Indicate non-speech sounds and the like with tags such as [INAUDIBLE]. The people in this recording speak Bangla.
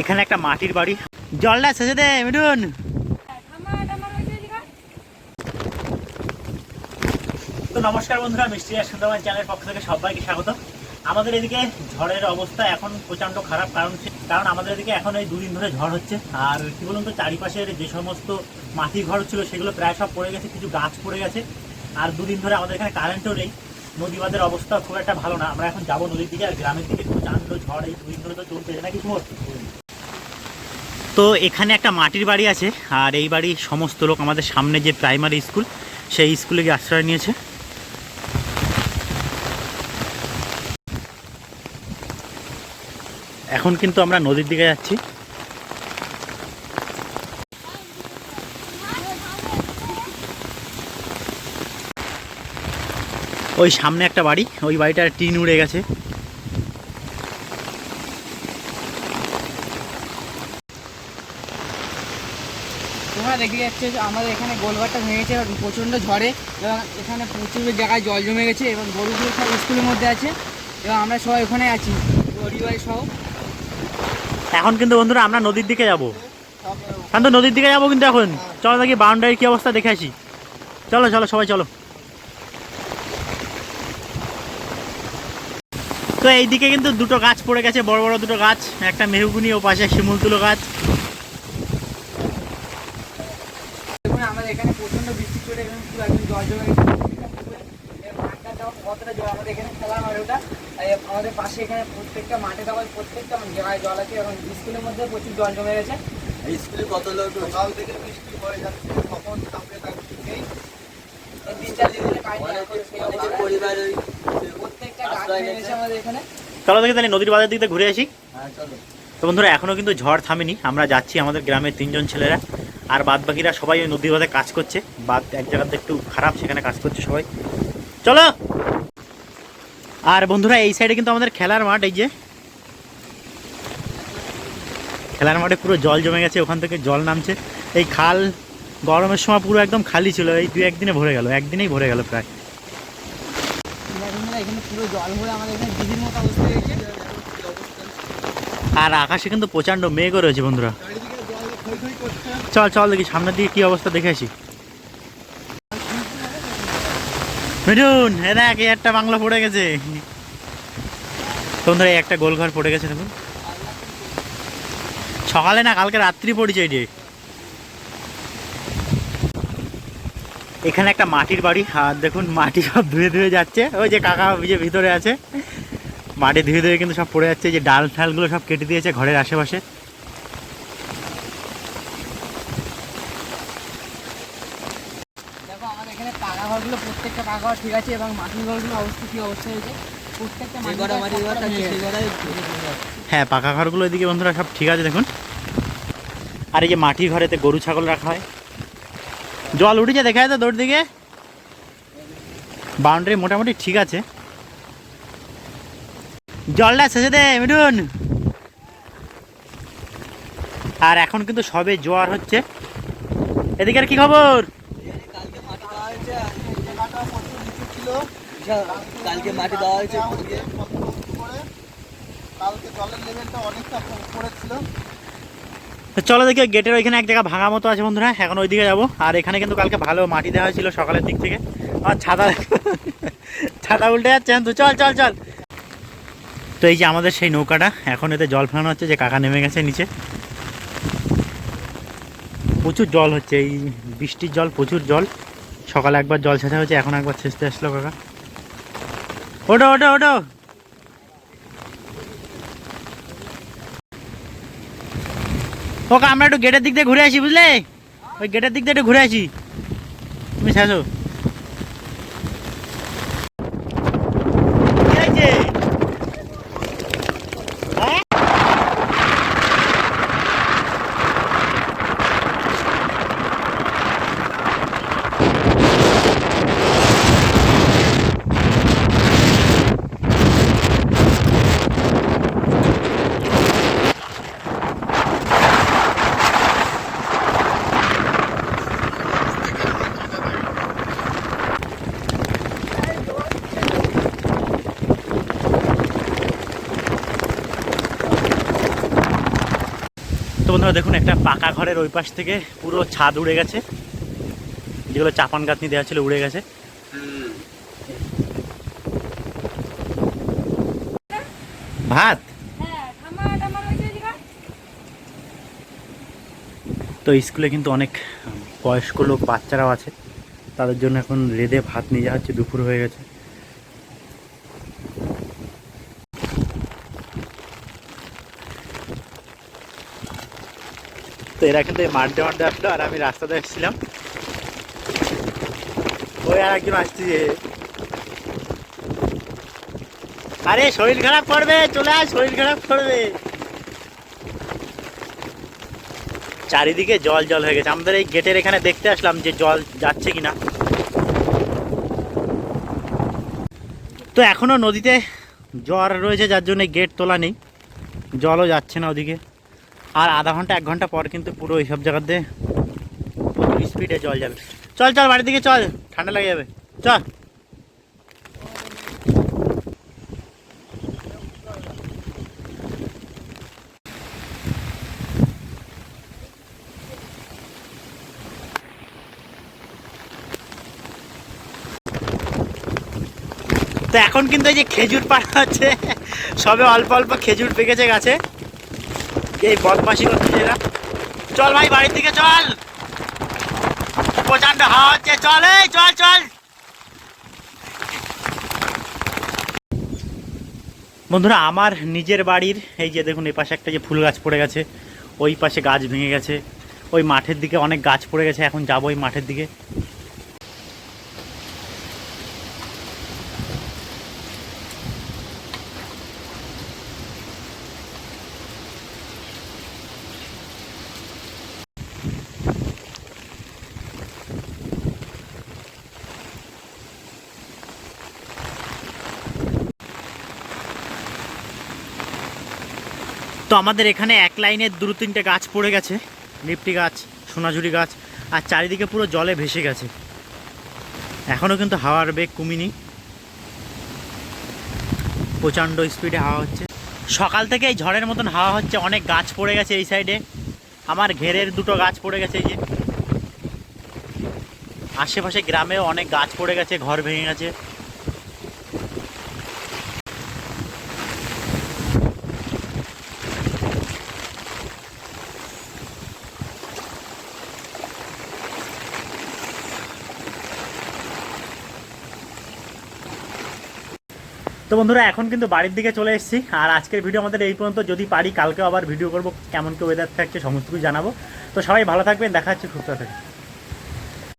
এখানে একটা মাটির বাড়ি। জলটা শেষে দে, মিঠুন। তো নমস্কার বন্ধুরা, মিষ্টি আর সুন্দরবন চ্যানেলের পক্ষ থেকে সবাইকে স্বাগত। আমাদের এদিকে ঝড়ের অবস্থা এখন প্রচণ্ড খারাপ, কারণ কারণ আমাদের এদিকে এখন এই দুদিন ধরে ঝড় হচ্ছে। আর কি বলুন তো, চারিপাশের যে সমস্ত মাটির ঘর ছিল, সেগুলো প্রায় সব পড়ে গেছে, কিছু গাছ পড়ে গেছে। আর দুদিন ধরে আমাদের এখানে কারেন্টও নেই। নদীবাদের অবস্থা খুব একটা ভালো না। আমরা এখন যাব নদীর দিকে, আর গ্রামের দিকে প্রচণ্ড ঝড়, এই দুদিন ধরে তো চলছে, নাকি খবর তো এখানে একটা মাটির বাড়ি আছে, আর এই বাড়ি সমস্ত লোক আমাদের সামনে যে প্রাইমারি স্কুল সেই স্কুলে গিয়ে আশ্রয় নিয়েছে। এখন কিন্তু আমরা নদীর দিকে যাচ্ছি। ওই সামনে একটা বাড়ি, ওই বাড়িটার টিন উড়ে গেছে। তোমরা দেখে যাচ্ছে আমাদের এখানে গোলঘরটা ভেঙেছে এবং প্রচণ্ড ঝড়ে এবং এখানে প্রচুর জায়গায় জল জমে গেছে এবং গরুগুলো সব স্কুলের মধ্যে আছে এবং আমরা সবাই ওখানে আছি পরিবার সহ এখন কিন্তু বন্ধুরা আমরা নদীর দিকে যাব। এখন তো নদীর দিকে যাব কিন্তু এখন। চলো দেখি বাউন্ডারির কি অবস্থা, দেখে আসি। চলো চলো, সবাই চলো। তো এইদিকে কিন্তু দুটো গাছ পড়ে গেছে, বড় বড় দুটো গাছ, একটা মেহগুনি ও পাশে শিমুল তুলো গাছ দেখুন আমাদের এখানে প্রচণ্ড বৃষ্টি চলে এখানে পুরো একদম জল জমে গেছে এবং মাঠটা দেখো কতটা জল আমাদের এখানে ওটা আমাদের পাশে এখানে প্রত্যেকটা মাঠে দেখো প্রত্যেকটা জায়গায় জল আছে এবং স্কুলের মধ্যে প্রচুর জল জমে গেছে। স্কুলে কত লোক সকাল থেকে বৃষ্টি পড়ে যাচ্ছে কখন তিন চার দিন প্রত্যেকটা গাছ আশ্রয় আমাদের এখানে। চলো দেখি তাহলে নদীর বাজার দিকে ঘুরে আসি। হ্যাঁ তো বন্ধুরা এখনও কিন্তু ঝড় থামেনি। আমরা যাচ্ছি আমাদের গ্রামের তিনজন ছেলেরা। আর বাদ বাকিরা সবাই ওই নদীর বাঁধে কাজ করছে। বাদ এক জায়গাতে একটু খারাপ সেখানে কাজ করছে সবাই। চলো! আর বন্ধুরা এই সাইডে কিন্তু আমাদের খেলার মাঠ এই যে। খেলার মাঠে পুরো জল জমে গেছে ওখান থেকে জল নামছে। এই খাল গরমের সময় পুরো একদম খালি ছিল এই দু একদিনে ভরে গেল একদিনেই ভরে গেল প্রায়। আর আকাশে কিন্তু প্রচণ্ড মেঘও রয়েছে বন্ধুরা। চল চল দেখি সামনের দিকে কি অবস্থা দেখে আসি। মিঠুন, এ দেখ একটা বাংলা পড়ে গেছে। বন্ধুরা এই একটা গোলঘর পড়ে গেছে, দেখুন। সকালে না কালকে রাত্রি পড়েছে এটি এখানে একটা মাটির বাড়ি, আর দেখুন, মাটি সব ধুয়ে ধুয়ে যাচ্ছে। ওই যে কাকা যে ভিতরে আছে। মাটি ধুয়ে ধুয়ে কিন্তু সব পড়ে যাচ্ছে। যে ডাল ঠালগুলো সব কেটে দিয়েছে ঘরের আশেপাশে দেখো আমাদের এখানে পাকা ঘরগুলো ঘর ঠিক আছে এবং মাটির ঘরগুলো অবস্থা কি অবস্থা হয়েছে? প্রত্যেকটা মাটি হ্যাঁ পাকা ঘরগুলো এদিকে বন্ধুরা সব ঠিক আছে দেখুন। আর এই যে মাটির ঘরেতে গরু ছাগল রাখা হয়। জল উঠেছে দেখা যায় তো দৌড় দিকে? বাউন্ডারি মোটামুটি ঠিক আছে। জলটা শেষে দে মিঠুন। আর এখন কিন্তু সবে জোয়ার হচ্ছে। এদিকে আর কি খবর কালকে মাটি দেওয়া হয়েছে আর এই জায়গাটা প্রচুর নিচু ছিল কালকে মাটি দেওয়া হয়েছে তো চলো দেখি, গেটের ওইখানে এক জায়গা ভাঙা মতো আছে বন্ধুরা, এখন ওইদিকে যাব। আর এখানে কিন্তু কালকে ভালো মাটি দেওয়া হয়েছিল সকালের দিক থেকে। আর ছাতা [LAUGHS] ছাতা উল্টে যাচ্ছে তো চল চল চল। তো এই যে আমাদের সেই নৌকাটা, এখন এতে জল ফেলানো হচ্ছে, যে কাকা নেমে গেছে নিচে। প্রচুর জল হচ্ছে, এই বৃষ্টির জল, প্রচুর জল। সকালে একবার জল ছেঁচা হয়েছে, এখন একবার ছেঁচতে আসলো কাকা। ওটো ওটো ওটো ওকে, আমরা একটু গেটের দিক দিয়ে ঘুরে আসি, বুঝলে? ওই গেটের দিক দিয়ে একটু ঘুরে আসি। তুমি শেষো। তো বন্ধুরা দেখুন, একটা পাকা ঘরের ওই পাশ থেকে পুরো ছাদ উড়ে গেছে। যেগুলো চাপান গাঁথনি দেওয়া ছিল উড়ে গেছে। ভাত? তো স্কুলে কিন্তু অনেক বয়স্ক লোক, বাচ্চারাও আছে। তাদের জন্য এখন রেদে ভাত নিয়ে যাওয়া হচ্ছে, দুপুর হয়ে গেছে। তো এরা কিন্তু মাঠে মাঠে আসলো আর আমি রাস্তাতে এসেছিলাম। ওই আর একজন আসছে আরে, শরীর খারাপ করবে, চলে আয়, শরীর খারাপ করবে। চারিদিকে জল জল হয়ে গেছে। আমাদের এই গেটের এখানে দেখতে আসলাম যে জল যাচ্ছে কিনা। তো এখনও নদীতে জ্বর রয়েছে, যার জন্য গেট তোলা নেই। জলও যাচ্ছে না ওদিকে। আর আধা ঘণ্টা, এক ঘণ্টা পর কিন্তু পুরো এইসব জায়গাতে প্রচুর স্পিডে জল যাবে। চল চল, বাড়ির দিকে চল, ঠান্ডা লেগে যাবে। চল। তো এখন কিন্তু এই যে খেজুর পাড়া হচ্ছে, সবে অল্প অল্প খেজুর পেকেছে গাছে। এই বদমাসি চল ভাই, বাড়ির দিকে চল। প্রচণ্ড হাওয়া হচ্ছে। চল, এই, চল চল। বন্ধুরা, আমার নিজের বাড়ির, এই যে দেখুন, এই পাশে একটা যে ফুল গাছ পড়ে গেছে, ওই পাশে গাছ ভেঙে গেছে। ওই মাঠের দিকে অনেক গাছ পড়ে গেছে। এখন যাব ওই মাঠের দিকে। তো আমাদের এখানে এক লাইনের দু তিনটে গাছ পড়ে গেছে। লিপটি গাছ, সোনাঝুরি গাছ, আর চারিদিকে পুরো জলে ভেসে গেছে। এখনও কিন্তু হাওয়ার বেগ কমিনি। প্রচণ্ড স্পিডে হাওয়া হচ্ছে। সকাল থেকে এই ঝড়ের মতন হাওয়া হচ্ছে, অনেক গাছ পড়ে গেছে এই সাইডে আমার ঘেরের দুটো গাছ পড়ে গেছে এই যে। আশেপাশে গ্রামেও অনেক গাছ পড়ে গেছে, ঘর ভেঙে গেছে। তো বন্ধুরা, এখন কিন্তু বাড়ির দিকে চলে এসেছি। আর আজকের ভিডিও আমাদের এই পর্যন্ত। যদি পারি কালকে আবার ভিডিও করব। কেমন কি ওয়েদার থাকছে সমস্ত কিছু জানাব। তো সবাই ভালো থাকবেন, দেখা হচ্ছে সুস্থ থাকবে